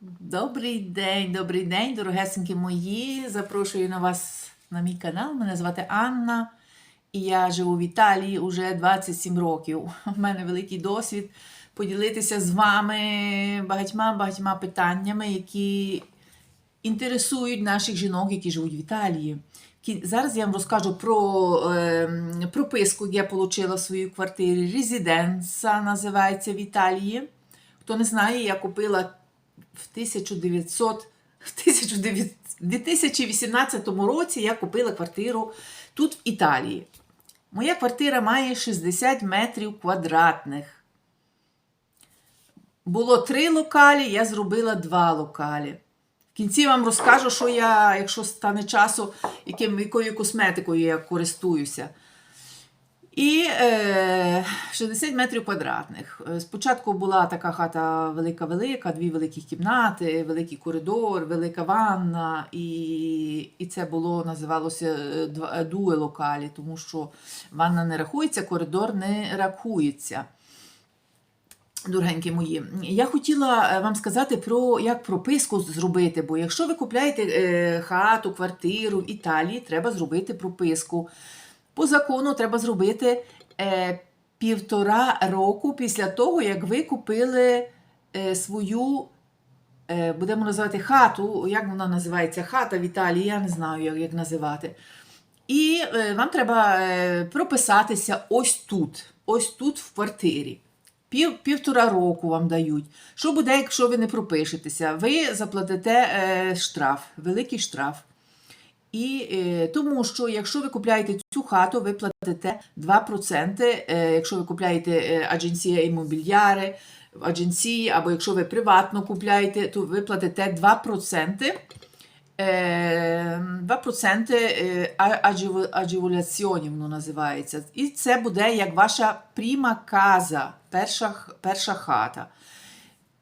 Добрий день, добрий день, дорогесенькі мої. Запрошую на вас на мій канал. Мене звати Анна, і я живу в Італії уже 27 років. У мене великий досвід поділитися з вами багатьма багатьма питаннями, які інтересують наших жінок, які живуть в Італії. Зараз я вам розкажу про е, прописку, яку я отримала в своїй квартирі. Резиденса називається в Італії. Хто не знає, я купила в 1900, в 2018 році я купила квартиру тут в Італії. Моя квартира має 60 метрів квадратних. Було три локалі, я зробила два локалі. В кінці вам розкажу, що я, якщо стане часу, яким, якою косметикою я користуюся. І е, 60 метрів квадратних. Е, Спочатку була така хата велика-велика, дві великі кімнати, великий коридор, велика ванна, і, і це було називалося е, е, дуе локалі, тому що ванна не рахується, коридор не рахується. Дорогенькі мої, я хотіла вам сказати про як прописку зробити, бо якщо ви купляєте хату, квартиру в Італії, треба зробити прописку. По закону треба зробити е, півтора року після того, як ви купили е, свою, е, будемо називати хату, як вона називається, хата в Італії, я не знаю, як, як називати. І е, вам треба е, прописатися ось тут, ось тут в квартирі. Пів, півтора року вам дають. Що буде, якщо ви не пропишетеся? Ви заплатите е, штраф, великий штраф. І е, тому що якщо ви купляєте цю хату, ви платите 2%. Е, якщо ви купляєте адженція в адженції, або якщо ви приватно купляєте, то ви платите 2%. Е, 2% е, а- воно називається. І це буде як ваша пріма каза, перша, перша хата.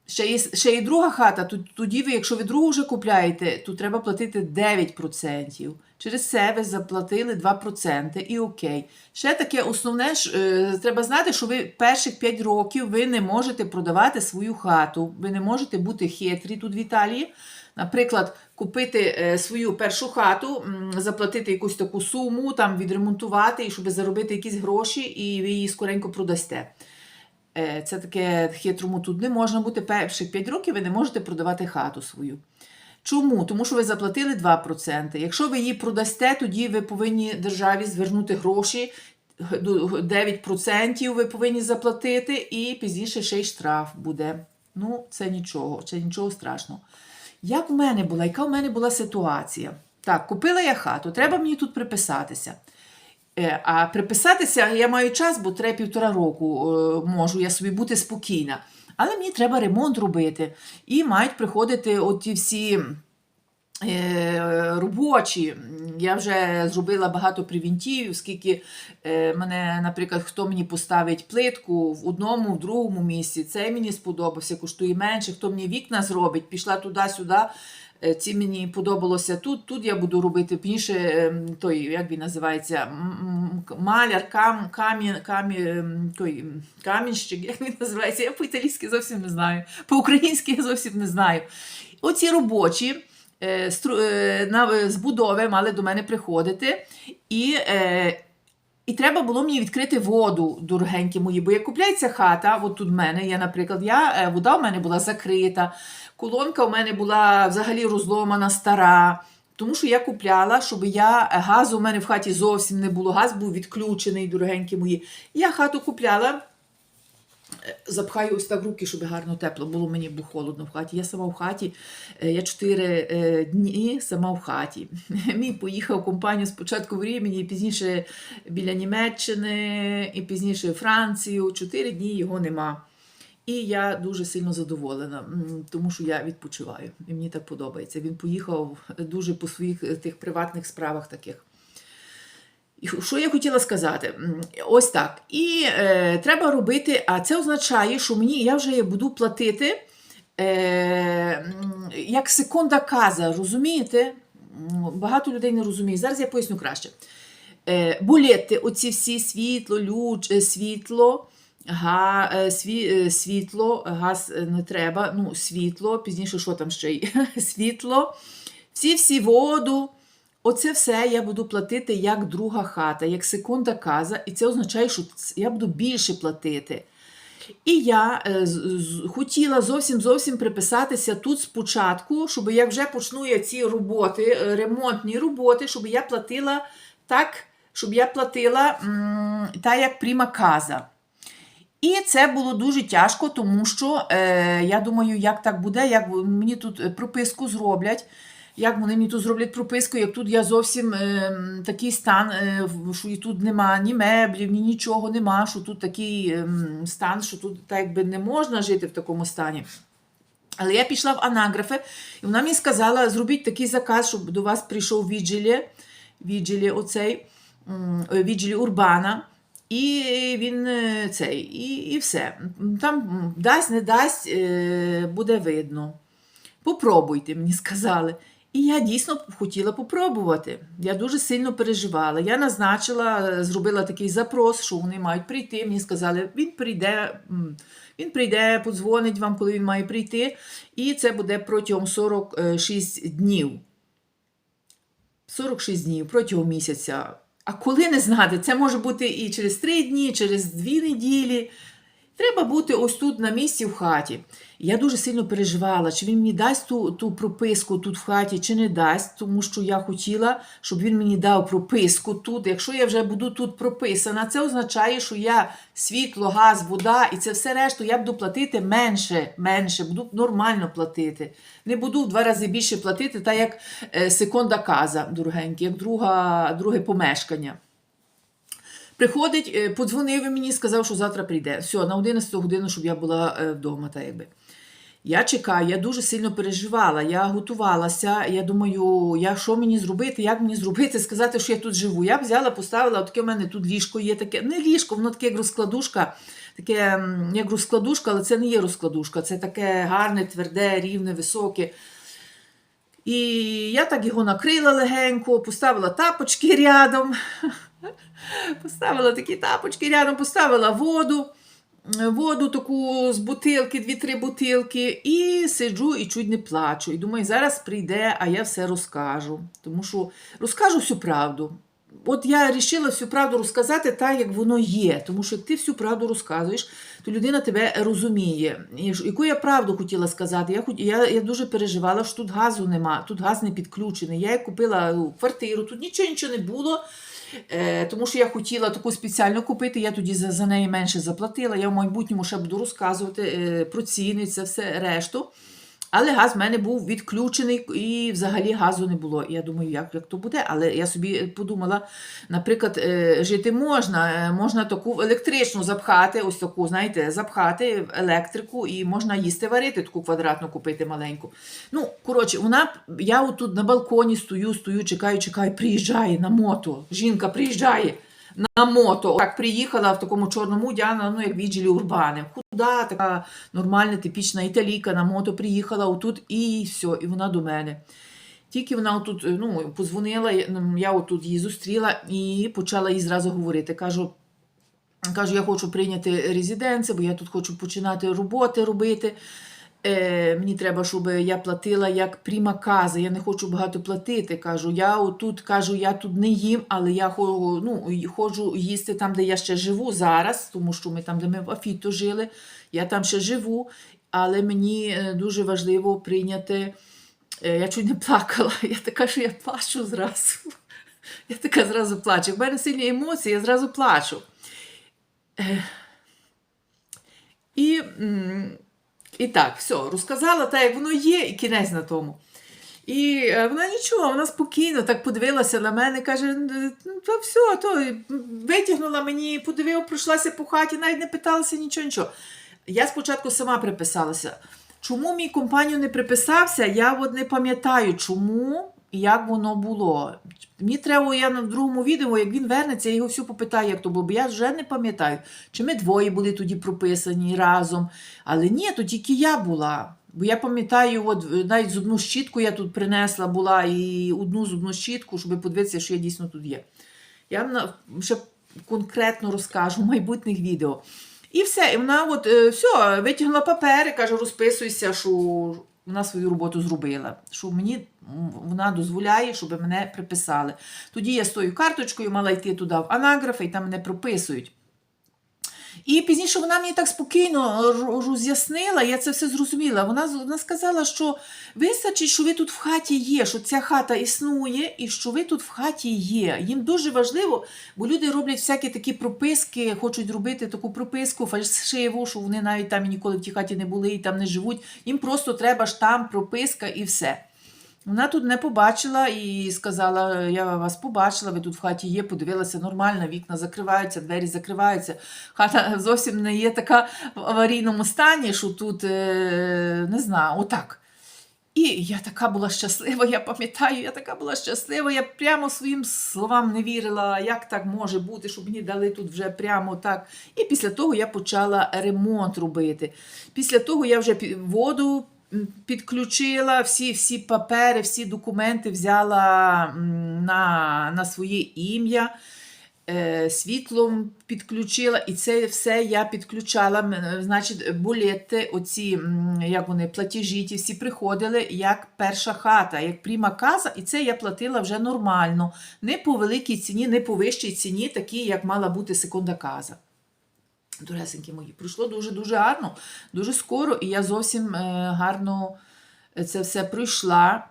Ще є, ще є друга хата, тут- тоді ви, якщо ви другу вже купляєте, то треба платити 9%. Через це ви заплатили 2% і окей. Ще таке основне, ж, е, треба знати, що ви перших 5 років ви не можете продавати свою хату, ви не можете бути хитрі тут в Італії. Наприклад, купити е, свою першу хату, заплатити якусь таку суму, там відремонтувати, і щоб заробити якісь гроші, і ви її скоренько продасте. Е, Це таке хитрому тут не можна бути перших 5 років, ви не можете продавати хату свою. Чому? Тому що ви заплатили 2%. Якщо ви її продасте, тоді ви повинні державі звернути гроші. г- до- г- 9% ви повинні заплатити, і пізніше ще й штраф буде. Ну, це нічого, це нічого страшного. Як в мене була, яка в мене була ситуація? Так, купила я хату, треба мені тут приписатися. Е, А приписатися я маю час, бо треба півтора року е, можу я собі бути спокійна. Але мені треба ремонт робити. І мають приходити оті всі е, робочі. Я вже зробила багато превентів, оскільки е, мене, наприклад, хто мені поставить плитку в одному, в другому місці, цей мені сподобався, коштує менше, хто мені вікна зробить, пішла туди-сюди. Е, Ці мені подобалося тут. Тут я буду робити пізніше ем, той, як він називається, маляр, кам, камінь, камінь, ем, той, камінщик, як він називається. Я по-італійськи зовсім не знаю. По-українськи я зовсім не знаю. Оці робочі збудови мали до мене приходити. І, е, і треба було мені відкрити воду, дорогенькі мої, бо як купляється хата, от тут в мене, я, наприклад, я, е, вода в мене була закрита, колонка в мене була взагалі розломана, стара. Тому що я купляла, щоб я е, газу в мене в хаті зовсім не було. Газ був відключений, дорогенькі мої. Я хату купляла, е, запхаю ось так руки, щоб гарно тепло було мені, бо холодно в хаті. Я сама в хаті, е, я чотири е, дні сама в хаті. Мій поїхав компанію спочатку в Рімені, пізніше біля Німеччини, і пізніше Францію. Чотири дні його нема. І я дуже сильно задоволена, тому що я відпочиваю. І мені так подобається. Він поїхав дуже по своїх е, тих приватних справах таких. Що я хотіла сказати? Ось так. І е, треба робити, а це означає, що мені я вже буду платити е, як секунда каза, розумієте? Багато людей не розуміють. Зараз я поясню краще. Е, булети, оці всі світло, люч, е, світло, га, е, сві, е, світло, газ не треба, ну, світло, пізніше, що там ще й світло, всі-всі воду. Оце все я буду платити як друга хата, як секунда каза, і це означає, що я буду більше платити. І я е, хотіла зовсім зовсім приписатися тут спочатку, щоб як вже почну я ці роботи, е, ремонтні роботи, щоб я платила так, щоб я платила так, як пріма каза. І це було дуже тяжко, тому що е, я думаю, як так буде, як мені тут е, прописку зроблять. Як вони мені тут зроблять прописку, як тут я зовсім е, такий стан, е, що і тут нема ні меблів, ні нічого нема, що тут такий е, стан, що тут так якби не можна жити в такому стані. Але я пішла в анаграфи, і вона мені сказала: зробіть такий заказ, щоб до вас прийшов відділі, відділі оцей, е, відділі Урбана. І він е, цей, і, і все. Там дасть, не дасть, е, буде видно. Попробуйте, мені сказали. І я дійсно хотіла попробувати. Я дуже сильно переживала. Я назначила, е, зробила такий запрос, що вони мають прийти. Мені сказали, він прийде, він прийде, подзвонить вам, коли він має прийти. І це буде протягом 46 днів. 46 днів протягом місяця. А коли не знати, це може бути і через 3 дні, через 2 неділі. Треба бути ось тут на місці в хаті. Я дуже сильно переживала, чи він мені дасть ту, ту прописку тут в хаті, чи не дасть, тому що я хотіла, щоб він мені дав прописку тут. Якщо я вже буду тут прописана, це означає, що я світло, газ, вода і це все решту я буду платити менше, менше, буду нормально платити. Не буду в два рази більше платити, так як е, секунда каза, дорогенькі, як друга, друге помешкання. Приходить, е, подзвонив і мені, сказав, що завтра прийде. Все, на 11 годину, щоб я була е, вдома. Так якби. Я чекаю, я дуже сильно переживала, я готувалася. Я думаю, я, що мені зробити, як мені зробити, сказати, що я тут живу. Я взяла, поставила, таке в мене тут ліжко є таке. Не ліжко, воно таке як розкладушка, таке як розкладушка, але це не є розкладушка, це таке гарне, тверде, рівне, високе. І я так його накрила легенько, поставила тапочки рядом. Поставила такі тапочки рядом, поставила воду, воду таку з бутилки, дві-три бутилки, і сиджу і чуть не плачу. І думаю, зараз прийде, а я все розкажу. Тому що розкажу всю правду. От я вирішила всю правду розказати так, як воно є. Тому що як ти всю правду розказуєш, то людина тебе розуміє. Яку я правду хотіла сказати? Я, я, я дуже переживала, що тут газу нема, тут газ не підключений. Я купила квартиру, тут нічого нічого не було. Е, тому що я хотіла таку спеціально купити, я тоді за, за неї менше заплатила. Я в майбутньому ще буду розказувати е, про ціни, це все решту. Але газ в мене був відключений і взагалі газу не було. Я думаю, як, як то буде. Але я собі подумала, наприклад, е, жити можна, е, можна таку електричну запхати, ось таку, знаєте, запхати в електрику, і можна їсти варити, таку квадратну купити маленьку. Ну, коротше, вона, я отут на балконі стою, стою, чекаю, чекаю, приїжджає на мото. Жінка приїжджає на мото. Так приїхала в такому чорному дяна, ну як відділі Урбани. Худа, така нормальна, типічна італійка на мото приїхала отут і все, і вона до мене. Тільки вона отут ну, позвонила, я отут її зустріла і почала їй зразу говорити. Кажу, кажу, я хочу прийняти резиденцію, бо я тут хочу починати роботи робити. Е, мені треба, щоб я платила як пріма каза. Я не хочу багато платити. Кажу, я отут кажу, я тут не їм, але я ну, ходжу їсти там, де я ще живу зараз, тому що ми там, де ми в Афіто жили, я там ще живу. Але мені е, дуже важливо прийняти. Е, Я чуть не плакала. Я така, що я плачу зразу. Я така зразу плачу. В мене сильні емоції, я зразу плачу. І, і так, все, розказала так, як воно є, і кінець на тому. І е, вона нічого, вона спокійно так подивилася на мене, каже: ну, то все, то витягнула мені, подивила, пройшлася по хаті, навіть не питалася нічого, нічого. Я спочатку сама приписалася. Чому мій компанію не приписався, я от не пам'ятаю, чому як воно було. Мені треба, я на другому відео, як він вернеться, я його всю попитаю, як то було, бо я вже не пам'ятаю, чи ми двоє були тоді прописані разом. Але ні, то тільки я була. Бо я пам'ятаю, от е, навіть з одну щітку я тут принесла була і одну зубну щітку, щоб подивитися, що я дійсно тут є. Я ще конкретно розкажу в майбутніх відео. І все, і вона от е, все, витягнула папери, каже, розписуйся, що вона свою роботу зробила, що мені вона дозволяє, щоб мене приписали. Тоді я з тою карточкою мала йти туди в анаграфи, і там мене прописують. І пізніше вона мені так спокійно роз'яснила, я це все зрозуміла. Вона, вона сказала, що вистачить, що ви тут в хаті є, що ця хата існує і що ви тут в хаті є. Їм дуже важливо, бо люди роблять всякі такі прописки, хочуть робити таку прописку фальшиву, що вони навіть там ніколи в тій хаті не були і там не живуть. Їм просто треба штамп, прописка і все. Вона тут не побачила і сказала: Я вас побачила, ви тут в хаті є, подивилася нормально, вікна закриваються, двері закриваються. Хата зовсім не є така в аварійному стані, що тут е, не знаю, отак. І я така була щаслива, я пам'ятаю, я така була щаслива, я прямо своїм словам не вірила, як так може бути, щоб мені дали тут вже прямо так. І після того я почала ремонт робити. Після того я вже воду підключила, всі, всі папери, всі документи взяла на, на своє ім'я. е, Світлом підключила, і це все я підключала. Значить, булети, оці, як вони, платежі, ті всі приходили як перша хата, як пріма каза, і це я платила вже нормально. Не по великій ціні, не по вищій ціні, такі, як мала бути секунда каза. Доресенькі мої, пройшло дуже-дуже гарно, дуже скоро, і я зовсім е, гарно це все пройшла.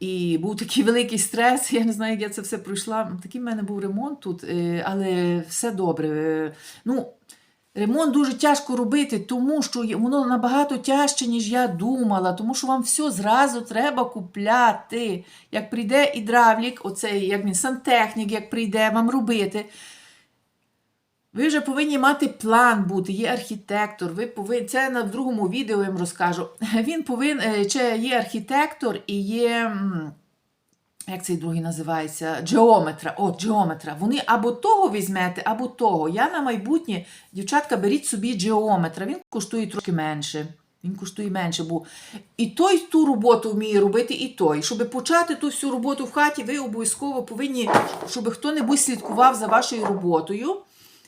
І був такий великий стрес, я не знаю, як я це все пройшла. Такий в мене був ремонт тут, е, але все добре. Е, Ну, ремонт дуже тяжко робити, тому що воно набагато тяжче, ніж я думала, тому що вам все зразу треба купляти. Як прийде гідравлік, оцей як він, сантехнік, як прийде вам робити. Ви вже повинні мати план бути, є архітектор. Ви повинні, це на другому відео я вам розкажу. Він повинен, чи є архітектор і є. Як цей другий називається? Джеометра. О, джеометра. Вони або того візьмете, або того. Я на майбутнє, дівчатка, беріть собі джеометра. Він коштує трошки менше. Він коштує менше, бо і той ту роботу вміє робити, і той. Щоб почати ту всю роботу в хаті, ви обов'язково повинні, щоб хто-небудь слідкував за вашою роботою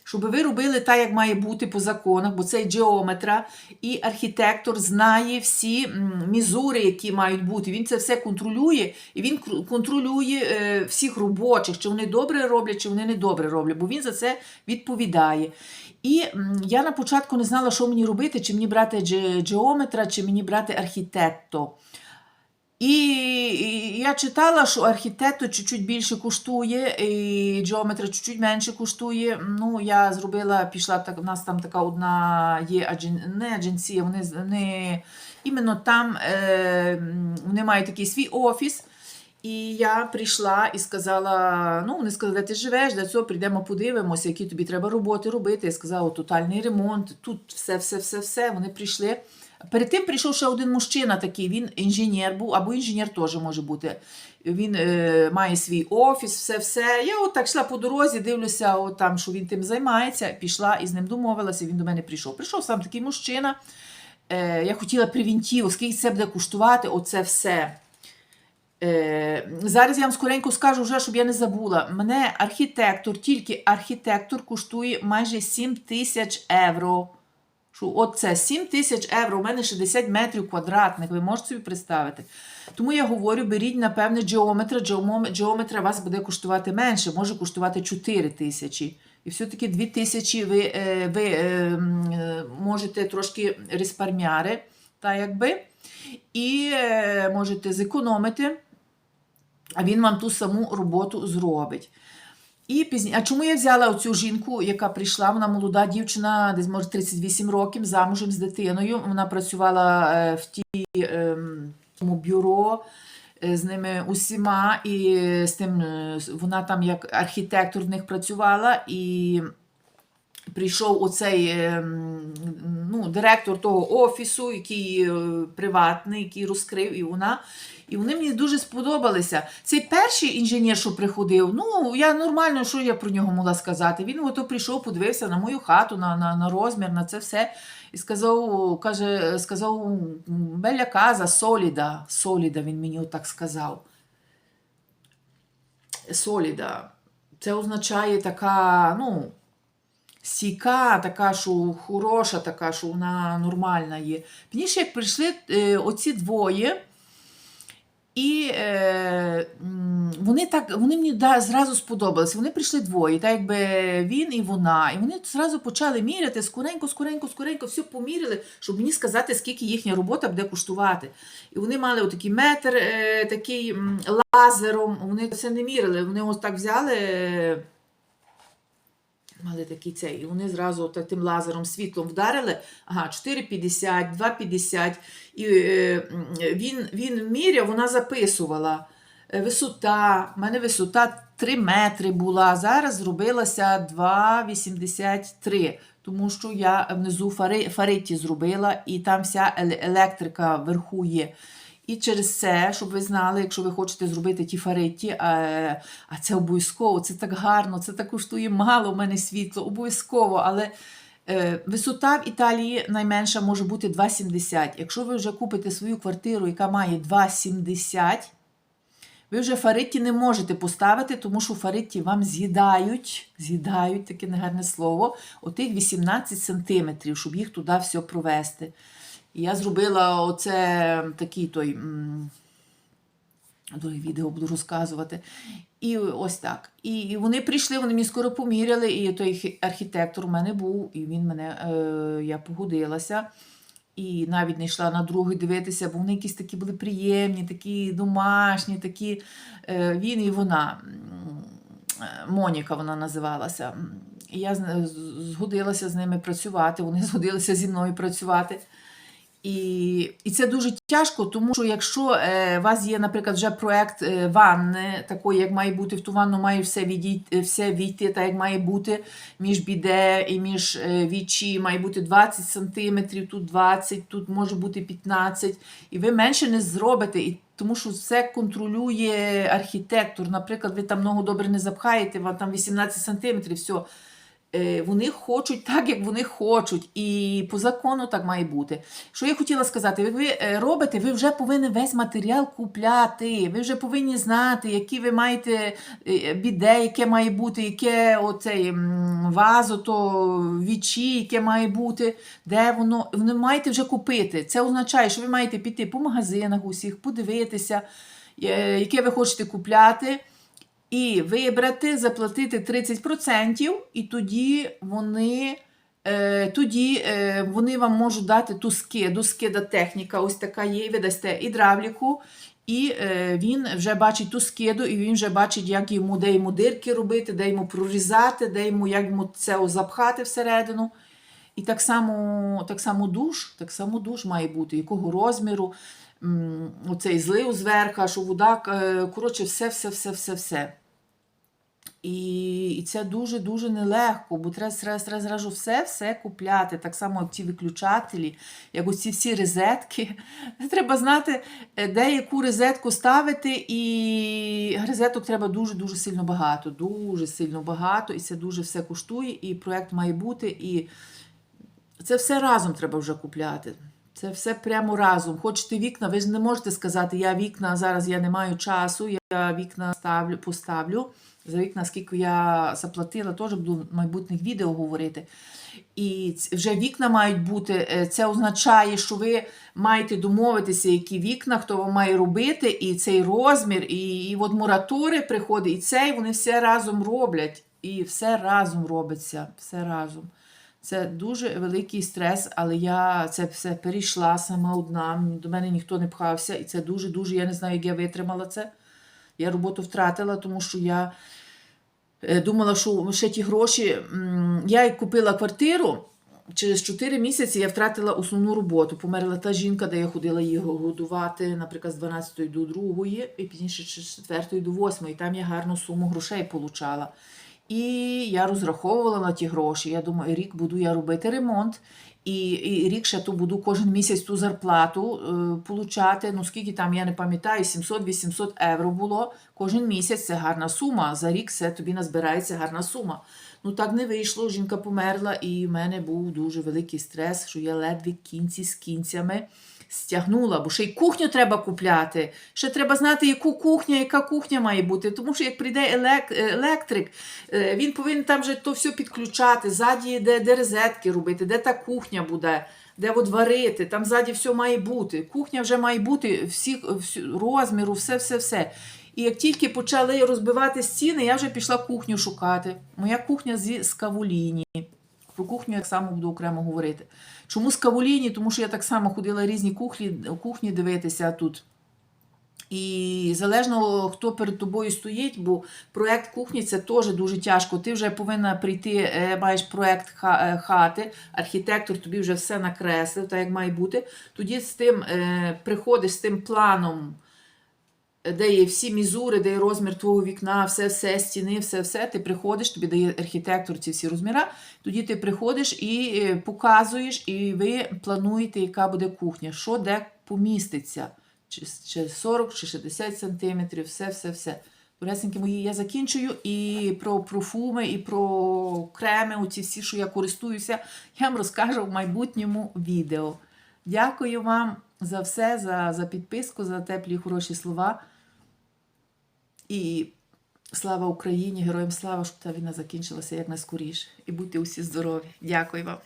щоб ви робили так, як має бути по законах, бо цей джеометра і архітектор знає всі мізури, які мають бути. Він це все контролює, і він контролює е, всіх робочих, чи вони добре роблять, чи вони не добре роблять, бо він за це відповідає. І я на початку не знала, що мені робити, чи мені брати дже- джеометра, чи мені брати архітекто. І я читала, що архітектор чуть-чуть більше коштує, і джеометр чуть-чуть менше коштує. Ну, я зробила, пішла так, у нас там така одна є аджен, не адженція, вони не іменно там е, вони мають такий свій офіс. І я прийшла і сказала: ну, вони сказали, де ти живеш, де цього прийдемо, подивимося, які тобі треба роботи робити. Я сказала, тотальний ремонт, тут все, все, все, все. Вони прийшли. Перед тим прийшов ще один мужчина такий, він інженер був, або інженер теж може бути. Він е, має свій офіс, все-все. Я от так йшла по дорозі, дивлюся, от там, що він тим займається. Пішла і з ним домовилася, він до мене прийшов. Прийшов сам такий мужчина. Е, я хотіла превентів, скільки це буде коштувати, оце все. Е, зараз я вам скоренько скажу, вже, щоб я не забула. Мене архітектор, тільки архітектор коштує майже 7 тисяч євро. Що от це 7 тисяч євро, у мене 60 метрів квадратних, ви можете собі представити. Тому я говорю, беріть, напевне, джеометра, джеометра вас буде коштувати менше, може коштувати 4 тисячі. І все-таки 2 тисячі ви, е, ви е, е, можете трошки респармяри, та якби, і можете зекономити, а він вам ту саму роботу зробить. І пізні... А чому я взяла оцю жінку, яка прийшла? Вона молода дівчина, десь може 38 років, замужем з дитиною. Вона працювала е, в тій ем, тому бюро е, з ними усіма, і з тим е, вона там як архітектор в них працювала. І прийшов оцей ем, ну, директор того офісу, який е, приватний, який розкрив, і вона. І вони мені дуже сподобалися. Цей перший інженер, що приходив, ну я нормально, що я про нього могла сказати. Він ото прийшов, подивився на мою хату, на, на, на розмір, на це все. І сказав, каже, сказав, Беля каза, соліда. Соліда, він мені отак сказав. Соліда. Це означає така, ну, стійка, така, що хороша, така, що вона нормальна є. Пізніше, як прийшли е, оці двоє, і е, вони так, вони мені да, зразу сподобалися. Вони прийшли двоє, так якби він і вона. І вони зразу почали міряти скоренько, скоренько, скоренько, все поміряли, щоб мені сказати, скільки їхня робота буде коштувати. І вони мали отакий метр, е, такий лазером. Вони це не мірили. Вони ось так взяли. Мали такий цей, і вони зразу так тим лазером світлом вдарили. Ага, 4,50, 2,50. І е, він, він міряв, вона записувала. Е, Висота, в мене висота 3 метри була. Зараз зробилася 2,83, тому що я внизу фари, фариті зробила, і там вся електрика вверху є. І через це, щоб ви знали, якщо ви хочете зробити ті фариті, е, а це обов'язково, це так гарно, це так коштує мало в мене світло, обов'язково. Але е, висота в Італії найменша може бути 2,70. Якщо ви вже купите свою квартиру, яка має 2,70, ви вже фаритті не можете поставити, тому що фаритті вам з'їдають, з'їдають таке негарне слово, отих 18 сантиметрів, щоб їх туди все провести. Я зробила оце такий той. Друге відео буду розказувати. І ось так. І, вони прийшли, вони мені скоро поміряли, і той архітектор у мене був, і він мене, е, я погодилася. І навіть не йшла на другий дивитися, бо вони якісь такі були приємні, такі домашні, такі. Е, він і вона. е, Моніка вона називалася. І я згодилася з ними працювати, вони згодилися зі мною працювати. І, і це дуже тяжко, тому що якщо е, у вас є, наприклад, вже проект е, ванни, такої, як має бути, в ту ванну має все відійти, все війти, так як має бути між біде і між е, вічі, має бути 20 сантиметрів, тут 20, тут може бути 15, і ви менше не зробите. І тому що все контролює архітектор. Наприклад, ви там ногу добре не запхаєте, вам там 18 сантиметрів, все. Е, Вони хочуть так, як вони хочуть, і по закону так має бути. Що я хотіла сказати, як ви е, робите, ви вже повинні весь матеріал купляти. Ви вже повинні знати, які ви маєте е, біде, яке має бути, яке оцей м, вазо, то вічі, яке має бути, де воно. Ви маєте вже купити. Це означає, що ви маєте піти по магазинах усіх, подивитися, яке ви хочете купляти. І вибрати, заплатити 30%, і тоді вони, е, тоді е, вони вам можуть дати ту скиду, скида техніка, ось така є, ви дасте гідравліку, і е, він вже бачить ту скиду, і він вже бачить, як йому, де йому дирки робити, де йому прорізати, де йому, як йому це запхати всередину. І так само, так само душ, так само душ має бути, якого розміру, оцей злив зверху, що вода, коротше, все, все, все, все, все. І, і це дуже-дуже нелегко, бо треба, зразу все-все купляти. Так само, як ці виключателі, як оці всі розетки. Треба знати, е, де яку розетку ставити, і розеток треба дуже-дуже сильно багато. Дуже сильно багато, і це дуже все коштує, і проєкт має бути. І це все разом треба вже купляти. Це все прямо разом. Хочете вікна, ви ж не можете сказати, я вікна зараз я не маю часу, я вікна ставлю, поставлю. За вікна, скільки я заплатила, теж буду в майбутніх відео говорити. І вже вікна мають бути. е, Це означає, що ви маєте домовитися, які вікна, хто вам має робити, і цей розмір, і, і от муратори приходить, і цей вони все разом роблять. І все разом робиться, все разом. Це дуже великий стрес, але я це все перейшла сама одна. До мене ніхто не пхався, і це дуже-дуже. Я не знаю, як я витримала це. Я роботу втратила, тому що я е, думала, що ще ті гроші. Я купила квартиру. Через 4 місяці я втратила основну роботу. Померла та жінка, де я ходила її годувати, наприклад, з 12 до 2, і пізніше з 4 до 8. Там я гарну суму грошей получала. І я розраховувала на ті гроші. Я думаю, рік буду я робити ремонт, і, і рік ще то буду кожен місяць ту зарплату е, получати. Ну скільки там, я не пам'ятаю, 700-800 євро було кожен місяць. Це гарна сума. За рік все тобі назбирається гарна сума. Ну так не вийшло. Жінка померла, і в мене був дуже великий стрес, що я ледве кінці з кінцями стягнула, бо ще й кухню треба купляти. Ще треба знати, яку кухня, яка кухня має бути. Тому що як прийде електрик, е, він повинен там же то все підключати, ззаді, де, де розетки робити, де та кухня буде, де от варити, там ззаді все має бути. Кухня вже має бути всіх всі, розміру, все, все, все. І як тільки почали розбивати стіни, я вже пішла кухню шукати. Моя кухня зі скавуліні. Про кухню я само буду окремо говорити. Чому скавуліні? Тому що я так само ходила різні кухні, кухні дивитися тут. І залежно, хто перед тобою стоїть, бо проект кухні це теж дуже тяжко. Ти вже повинна прийти, е, маєш проект ха- е, хати, архітектор тобі вже все накреслив, так як має бути. Тоді з тим е, приходиш з тим планом, де є всі мізури, де є розмір твого вікна, все, все, стіни, все, все. Ти приходиш, тобі дає архітектор ці всі розміри. Тоді ти приходиш і е, показуєш, і ви плануєте, яка буде кухня, що де поміститься. Чи, чи 40, чи 60 сантиметрів, все, все, все. Доресенькі мої, я закінчую і про профуми, і про креми, оці всі, що я користуюся, я вам розкажу в майбутньому відео. Дякую вам за все, за, за підписку, за теплі хороші слова. І слава Україні, героям слава, щоб та війна закінчилася якнайскоріше. І будьте усі здорові. Дякую вам.